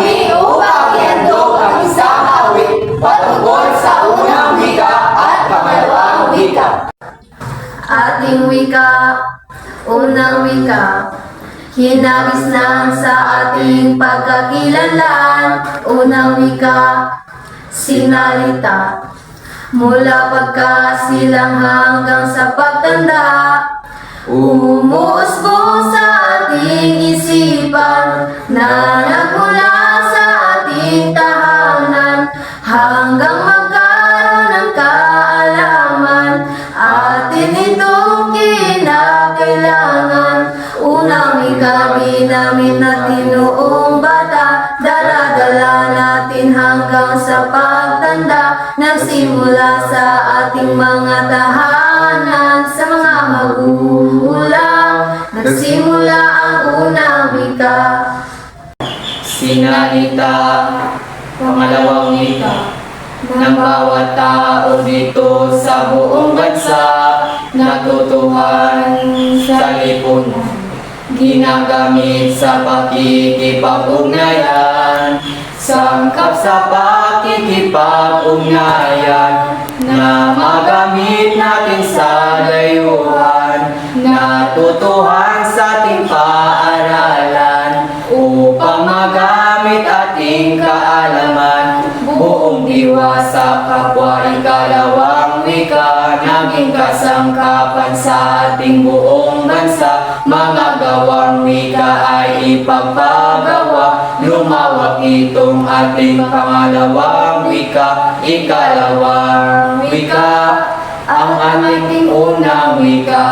kami upang ihandog ang isang sa unang wika at pangalawang wika. Ating wika, unang wika, Hinawis lang sa ating pagkakilalaan, unang wika, sinalita. Mula pagkasilang hanggang sa pagtanda, umuusbos Hanggang magkaroon ng kaalaman Atin itong kinakailangan. Unang wika ginamit natin noong bata Dala-dala natin hanggang sa pagtanda. Nagsimula sa ating mga tahanan Sa mga magulang. Nagsimula ang unang wika Sinalita, pangalawang wika ng bawat tao dito sa buong bansa natutuhan sa lipunan ginagamit sa pakikipag-ugnayan sangkap sa pakikipag-ugnayan na magamit natin sa layuhan natutuhan sa ating diwa sa kapwa ikalawang wika naging kasangkapan sa ating buong bansa. Mga gawang wika ay ipagpagawa lumawak itong ating pangalawang wika ikalawang wika ang ating unang wika